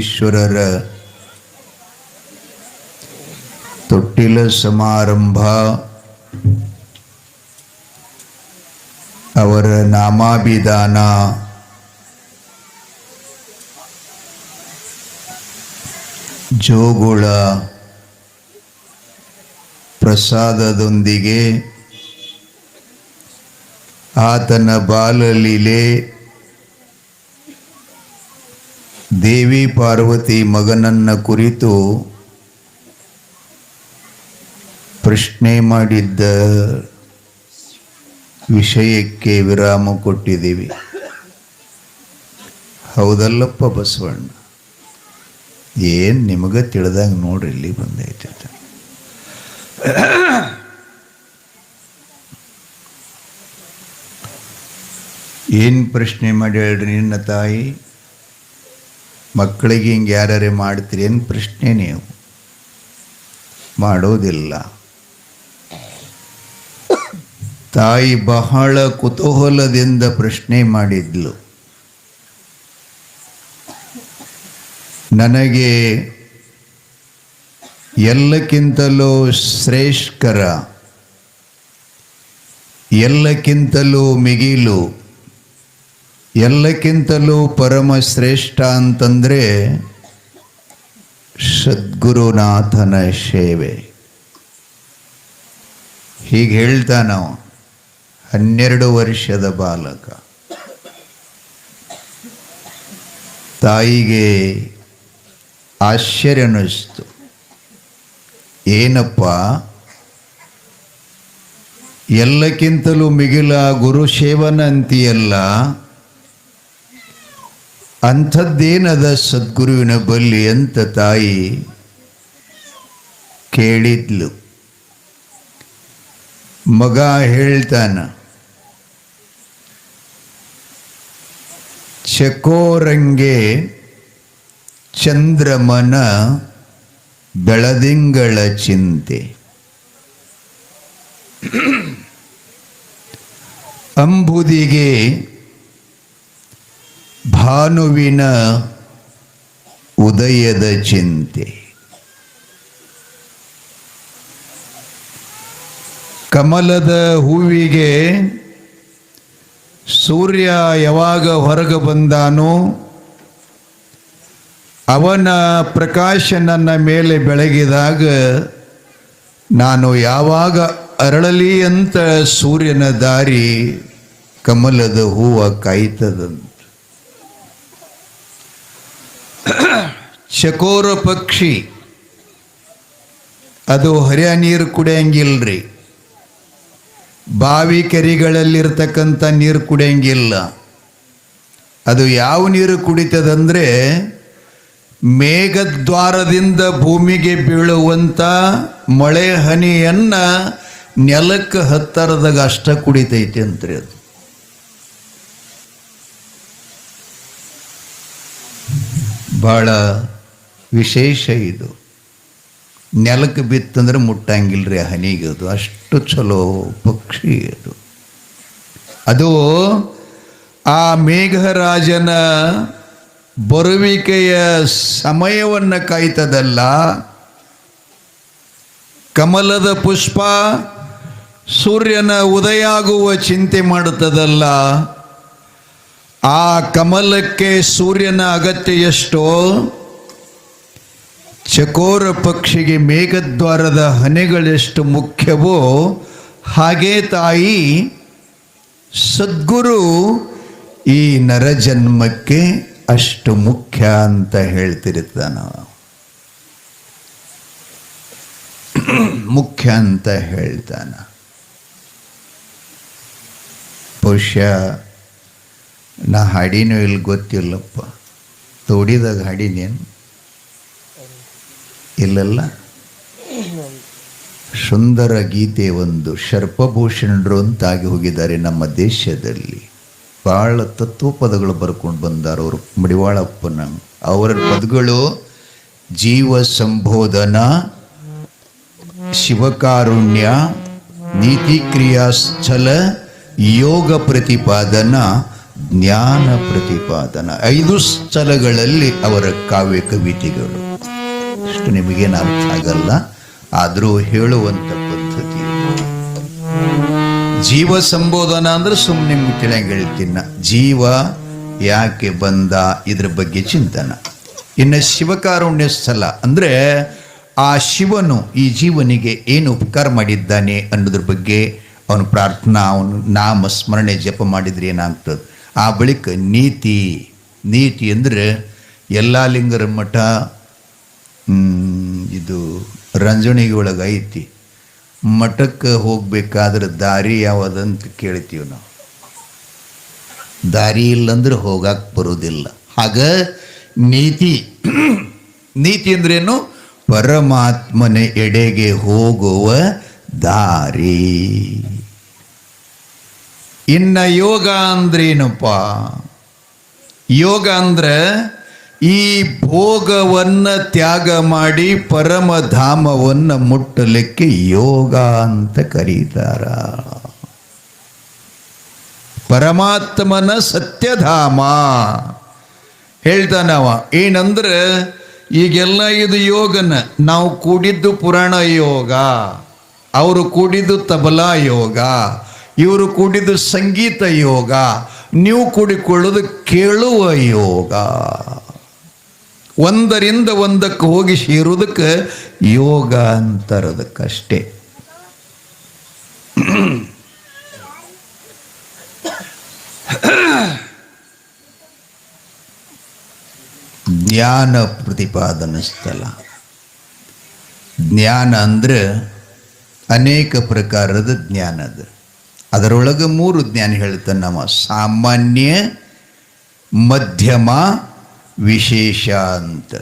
ಸಿದ್ದೇಶ್ವರರ ತೊಟ್ಟಿಲ ಸಮಾರಂಭ ಅವರ ನಾಮಾಭಿಧಾನ ಜೋಗುಳ ಪ್ರಸಾದದೊಂದಿಗೆ ಆತನ ಬಾಲಲೀಲೆ ದೇವಿ ಪಾರ್ವತಿ ಮಗನನ್ನ ಕುರಿತು ಪ್ರಶ್ನೆ ಮಾಡಿದ್ದ ವಿಷಯಕ್ಕೆ ವಿರಾಮ ಕೊಟ್ಟಿದ್ದೀವಿ. ಹೌದಲ್ಲಪ್ಪ ಬಸವಣ್ಣ? ಏನು ನಿಮಗೆ ತಿಳಿದಂಗೆ ನೋಡ್ರಿ ಇಲ್ಲಿ ಬಂದೈತೆ ಏನು ಪ್ರಶ್ನೆ ಮಾಡಿ ಹೇಳ್ರಿ ನಿನ್ನ ತಾಯಿ? ಮಕ್ಕಳಿಗೆ ಹಿಂಗೆ ಯಾರ್ಯಾರೇ ಮಾಡ್ತೀರಿ ಏನು ಪ್ರಶ್ನೆ ನೀವು? ಮಾಡೋದಿಲ್ಲ. ತಾಯಿ ಬಹಳ ಕುತೂಹಲದಿಂದ ಪ್ರಶ್ನೆ ಮಾಡಿದ್ಲು. ನನಗೆ ಎಲ್ಲಕ್ಕಿಂತಲೂ ಶ್ರೇಷ್ಠಕರ ಎಲ್ಲಕ್ಕಿಂತಲೂ ಮಿಗಿಲು ಎಲ್ಲಕ್ಕಿಂತಲೂ ಪರಮ ಶ್ರೇಷ್ಠ ಅಂತಂದರೆ ಸದ್ಗುರುನಾಥನ ಸೇವೆ. ಹೀಗೆ ಹೇಳ್ತಾ ನಾವು ಹನ್ನೆರಡು ವರ್ಷದ ಬಾಲಕ. ತಾಯಿಗೆ ಆಶ್ಚರ್ಯ ಅನ್ನಿಸ್ತು ಏನಪ್ಪ? ಎಲ್ಲಕ್ಕಿಂತಲೂ ಮಿಗಿಲ ಗುರು ಸೇವನ ಅಂತೀಯಲ್ಲ ಅಂಥದ್ದೇನದ ಸದ್ಗುರುವಿನ ಬಲ್ಲಿ ಅಂತ ತಾಯಿ ಕೇಳಿದ್ಲು. ಮಗ ಹೇಳ್ತಾನ ಚಕೋರಂಗೆ ಚಂದ್ರಮನ ಬೆಳದಿಂಗಳ ಚಿಂತೆ. ಅಂಬುದಿಗೆ ಭಾನುವಿನ ಉದಯದ ಚಿಂತೆ. ಕಮಲದ ಹೂವಿಗೆ ಸೂರ್ಯ ಯಾವಾಗ ಹೊರಗೆ ಬಂದಾನೋ, ಅವನ ಪ್ರಕಾಶ ನನ್ನ ಮೇಲೆ ಬೆಳಗಿದಾಗ ನಾನು ಯಾವಾಗ ಅರಳಲಿ ಅಂತ ಸೂರ್ಯನ ದಾರಿ ಕಮಲದ ಹೂವ ಕಾಯ್ತದಂತ. ಚಕೋರ ಪಕ್ಷಿ. ಅದು ಹರಿಯ ನೀರು ಕುಡಿಯಂಗಿಲ್ರಿ. ಬಾವಿ ಕೆರೆಗಳಲ್ಲಿರ್ತಕ್ಕಂಥ ನೀರು ಕುಡಿಯಂಗಿಲ್ಲ. ಅದು ಯಾವ ನೀರು ಕುಡಿತದಂದರೆ ಮೇಘದ್ವಾರದಿಂದ ಭೂಮಿಗೆ ಬೀಳುವಂಥ ಮಳೆ ಹನಿಯನ್ನು ನೆಲಕ್ಕೆ ಹತ್ತರದಾಗ ಅಷ್ಟ ಕುಡಿತೈತೆ ಅಂತ್ರಿ ಅದು. ಬಹಳ ವಿಶೇಷ ಇದು. ನೆಲಕ್ಕೆ ಬಿತ್ತಂದ್ರೆ ಮುಟ್ಟಂಗಿಲ್ರಿ ರೀ ಹನಿಗೆ ಅದು. ಅಷ್ಟು ಚಲೋ ಪಕ್ಷಿ ಅದು. ಅದು ಆ ಮೇಘರಾಜನ ಬರುವಿಕೆಯ ಸಮಯವನ್ನು ಕಾಯ್ತದಲ್ಲ. ಕಮಲದ ಪುಷ್ಪ ಸೂರ್ಯನ ಉದಯ ಆಗುವ ಚಿಂತೆ ಮಾಡುತ್ತದಲ್ಲ. ಆ ಕಮಲಕ್ಕೆ ಸೂರ್ಯನ ಅಗತ್ಯ ಎಷ್ಟೋ? ಚಕೋರ ಪಕ್ಷಿಗೆ ಮೇಘದ್ವಾರದ ಹನೆಗಳೆಷ್ಟು ಮುಖ್ಯವೋ? ಹಾಗೇ ತಾಯಿ, ಸದ್ಗುರು ಈ ನರಜನ್ಮಕ್ಕೆ ಅಷ್ಟು ಮುಖ್ಯ ಅಂತ ಹೇಳ್ತಿರ್ತಾನ ಮುಖ್ಯ ಅಂತ ಹೇಳ್ತಾನ. ಬಹುಶಃ ನಾ ಹಾಡಿನೂ ಇಲ್ಲಿ, ಗೊತ್ತಿಲ್ಲಪ್ಪ. ತೋಡಿದಾಗ ಹಾಡಿನೇನು? ಇಲ್ಲಲ್ಲ? ಸುಂದರ ಗೀತೆ ಒಂದು ಶರ್ಪಭೂಷಣರು ಅಂತಾಗಿ ಹೋಗಿದ್ದಾರೆ ನಮ್ಮ ದೇಶದಲ್ಲಿ. ಭಾಳ ತತ್ವಪದಗಳು ಬರ್ಕೊಂಡು ಬಂದಾರ ಅವರು, ಮಡಿವಾಳಪ್ಪನ. ಅವರ ಪದಗಳು ಜೀವ ಸಂಬೋಧನ, ಶಿವಕಾರುಣ್ಯ, ನೀತಿ ಕ್ರಿಯಾಸ್ಥಲ, ಯೋಗ ಪ್ರತಿಪಾದನ ಜ್ಞಾನ ಪ್ರತಿಪಾದನ. ಐದು ಸ್ಥಳಗಳಲ್ಲಿ ಅವರ ಕಾವ್ಯ ಕವಿತೆಗಳು. ಇಷ್ಟು ನಿಮಗೇನು ಅರ್ಥ ಆಗಲ್ಲ, ಆದರೂ ಹೇಳುವಂಥ ಪದ್ಧತಿ. ಜೀವ ಸಂಬೋಧನ ಅಂದ್ರೆ ಸುಮ್ಮನೆ ತಿಳಿಯಂಗೆ ಹೇಳ್ತೀನ. ಜೀವ ಯಾಕೆ ಬಂದ ಇದ್ರ ಬಗ್ಗೆ ಚಿಂತನ. ಇನ್ನು ಶಿವಕಾರುಣ್ಯ ಸ್ಥಳ ಅಂದ್ರೆ ಆ ಶಿವನು ಈ ಜೀವನಿಗೆ ಏನು ಉಪಕಾರ ಮಾಡಿದ್ದಾನೆ ಅನ್ನೋದ್ರ ಬಗ್ಗೆ ಅವನು ಪ್ರಾರ್ಥನಾ, ಅವನು ನಾಮ ಸ್ಮರಣೆ ಜಪ ಮಾಡಿದರೆ ಏನಾಗ್ತದೆ? ಆ ಬಳಿಕ ನೀತಿ ನೀತಿ ಅಂದರೆ ಎಲ್ಲ ಲಿಂಗರ ಮಠ ಇದು ಒಳಗೆ ಐತಿ ಮಠಕ್ಕೆ ಹೋಗಬೇಕಾದ್ರೆ ದಾರಿ ಯಾವುದಂತ ಕೇಳ್ತೀವಿ ನಾವು. ದಾರಿ ಇಲ್ಲಂದ್ರೆ ಹೋಗಕ್ಕೆ ಬರೋದಿಲ್ಲ. ಹಾಗ ನೀತಿ ನೀತಿ ಅಂದ್ರೇನು? ಪರಮಾತ್ಮನ ಎಡೆಗೆ ಹೋಗುವ ದಾರಿ. ಇನ್ನ ಯೋಗ ಅಂದ್ರೇನಪ್ಪ? ಯೋಗ ಅಂದ್ರೆ ಈ ಭೋಗವನ್ನ ತ್ಯಾಗ ಮಾಡಿ ಪರಮಧಾಮವನ್ನು ಮುಟ್ಟಲಿಕ್ಕೆ ಯೋಗ ಅಂತ ಕರೀತಾರ. ಪರಮಾತ್ಮನ ಸತ್ಯಧಾಮ. ಹೇಳ್ತಾನವ, ಏನಂದ್ರೆ ಈಗೆಲ್ಲ ಇದು ಯೋಗನ, ನಾವು ಕೂಡಿದ್ದು ಪುರಾಣ ಯೋಗ, ಅವರು ಕೂಡಿದ್ದು ತಬಲಾ ಯೋಗ ಇವರು ಕೂಡಿದ್ದು ಸಂಗೀತ ಯೋಗ, ನೀವು ಕೂಡಿಕೊಳ್ಳೋದು ಕೇಳುವ ಯೋಗ. ಒಂದರಿಂದ ಒಂದಕ್ಕೆ ಹೋಗಿ ಸೇರುವುದಕ್ಕೆ ಯೋಗ ಅಂತರದಕ್ಕಷ್ಟೇ. ಜ್ಞಾನ ಪ್ರತಿಪಾದನ ಸ್ಥಳ ಜ್ಞಾನ ಅಂದ್ರೆ ಅನೇಕ ಪ್ರಕಾರದ ಜ್ಞಾನ ಅದ. ಅದರೊಳಗೆ ಮೂರು ಜ್ಞಾನ ಹೇಳುತ್ತೆ ನಮ್ಮ ಸಾಮಾನ್ಯ, ಮಧ್ಯಮ, ವಿಶೇಷ ಅಂತ.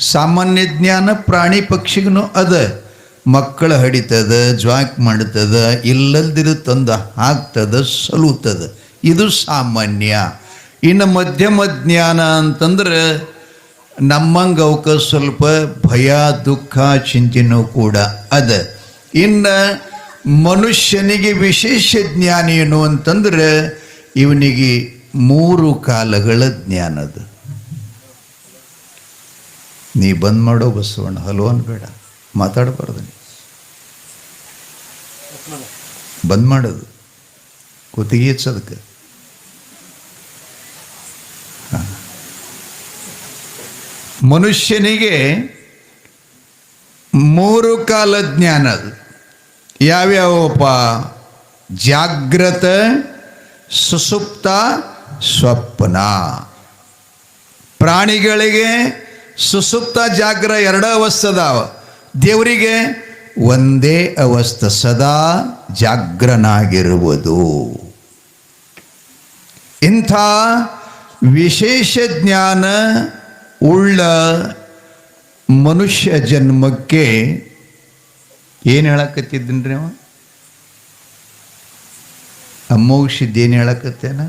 ಸಾಮಾನ್ಯ ಜ್ಞಾನ ಪ್ರಾಣಿ ಪಕ್ಷಿಗೂ ಅದ. ಮಕ್ಕಳ ಹಡಿತದ, ಜ್ವಾಕ್ ಮಾಡ್ತದ ಇಲ್ಲದಿರು ತಂದು ಹಾಕ್ತದ, ಸಲುತದ. ಇದು ಸಾಮಾನ್ಯ. ಇನ್ನು ಮಧ್ಯಮ ಜ್ಞಾನ ಅಂತಂದ್ರೆ ನಮ್ಮಂಗೆ ಅವಕ್ಕೆ ಸ್ವಲ್ಪ ಭಯ, ದುಃಖ, ಚಿಂತೆನೂ ಕೂಡ ಅದ. ಇನ್ನು ಮನುಷ್ಯನಿಗೆ ವಿಶೇಷ ಜ್ಞಾನ ಏನು ಅಂತಂದ್ರೆ ಇವನಿಗೆ ಮೂರು ಕಾಲಗಳ ಜ್ಞಾನ ಅದು ನೀ ಬಂದ್ ಮಾಡೋ ಬಸವಣ್ಣ, ಹಲೋ ಅನ್ಬೇಡ, ಮಾತಾಡಬಾರ್ದು ನೀ. ಬಂದ್ ಮಾಡೋದು, ಕುತ್ತಿಗೆ ಹೆಚ್ಚದಕ್ಕೆ. ಮನುಷ್ಯನಿಗೆ ಮೂರು ಕಾಲ ಜ್ಞಾನ ಅದು. ಯಾವ್ಯಾವಪ್ಪ ಜಾಗ್ರತ, ಸುಸುಪ್ತ, ಸ್ವಪ್ನ? ಪ್ರಾಣಿಗಳಿಗೆ ಸುಸುಪ್ತ ಜಾಗ್ರ ಎರಡು ಅವಸ್ಥದಾವ ದೇವರಿಗೆ ಒಂದೇ ಅವಸ್ಥ ಸದಾ ಜಾಗ್ರನಾಗಿರುವುದು. ಇಂಥ ವಿಶೇಷ ಜ್ಞಾನ ಉಳ್ಳ ಮನುಷ್ಯ ಜನ್ಮಕ್ಕೆ ಏನು ಹೇಳಕತ್ತಿದ್ದೀನಿ ಅವ? ಅಮೋಘಿದ್ದೇನು ಹೇಳಕತ್ತೇನ?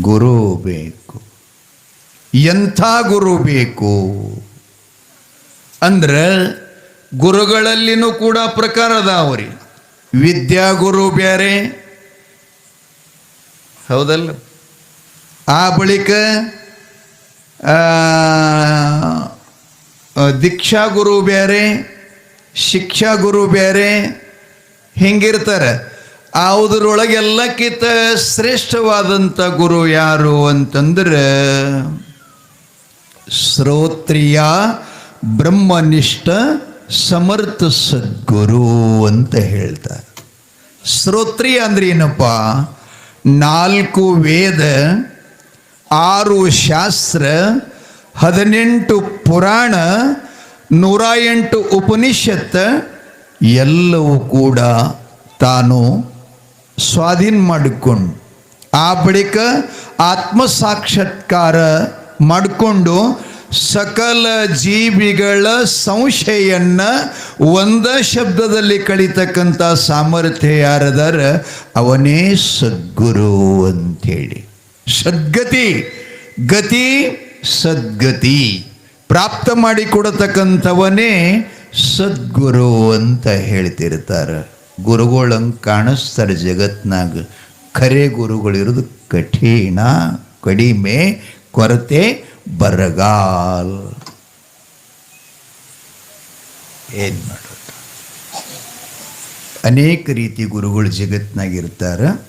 ಗುರು ಬೇಕು. ಎಂಥ ಗುರು ಬೇಕು? ಅಂದ್ರೆ ಗುರುಗಳಲ್ಲಿನೂ ಕೂಡ ಪ್ರಕಾರ ಅದಾವ್ರಿ ವಿದ್ಯಾಗುರು ಬೇರೆ ಹೌದಲ್ಲ? ಆ ಬಳಿಕ ದೀಕ್ಷಾ ಗುರು ಬೇರೆ ಶಿಕ್ಷಾ ಗುರು ಬೇರೆ ಹಿಂಗಿರ್ತಾರೆ. ಯಾವುದ್ರೊಳಗೆಲ್ಲಕ್ಕಿಂತ ಶ್ರೇಷ್ಠವಾದಂಥ ಗುರು ಯಾರು ಅಂತಂದ್ರೆ ಶ್ರೋತ್ರಿಯ ಬ್ರಹ್ಮನಿಷ್ಠ ಸಮರ್ಥ ಸದ್ಗುರು ಅಂತ ಹೇಳ್ತಾರೆ. ಶ್ರೋತ್ರಿ ಅಂದ್ರೆ ಏನಪ್ಪ? ನಾಲ್ಕು ವೇದ, ಆರು ಶಾಸ್ತ್ರ ಹದಿನೆಂಟು ಪುರಾಣ ನೂರ ಎಂಟು ಉಪನಿಷತ್, ಎಲ್ಲವೂ ಕೂಡ ತಾನು ಸ್ವಾಧೀನ ಮಾಡಿಕೊಂಡು, ಆ ಬಳಿಕ ಆತ್ಮ ಸಾಕ್ಷಾತ್ಕಾರ ಮಾಡಿಕೊಂಡು ಸಕಲ ಜೀವಿಗಳ ಸಂಶಯನ್ನ ಒಂದ ಶಬ್ದದಲ್ಲಿ ಕಳಿತಕ್ಕಂಥ ಸಾಮರ್ಥ್ಯ ಯಾರದಾರ ಅವನೇ ಸದ್ಗುರು ಅಂತೇಳಿ ಸದ್ಗತಿ, ಗತಿ ಸದ್ಗತಿ. ಪ್ರಾಪ್ತ ಮಾಡಿ ಕೊಡತಕ್ಕಂಥವನೇ ಸದ್ಗುರು ಅಂತ ಹೇಳ್ತಿರ್ತಾರೆ. ಗುರುಗಳಂಗೆ ಕಾಣಿಸ್ತಾರೆ ಜಗತ್ನಾಗ. ಖರೆ ಗುರುಗಳಿರೋದು ಕಠಿಣ, ಕಡಿಮೆ, ಕೊರತೆ, ಬರಗಾಲ್. ಏನು ಮಾಡೋದು? ಅನೇಕ ರೀತಿ ಗುರುಗಳು ಜಗತ್ನಾಗ ಇರ್ತಾರೆ.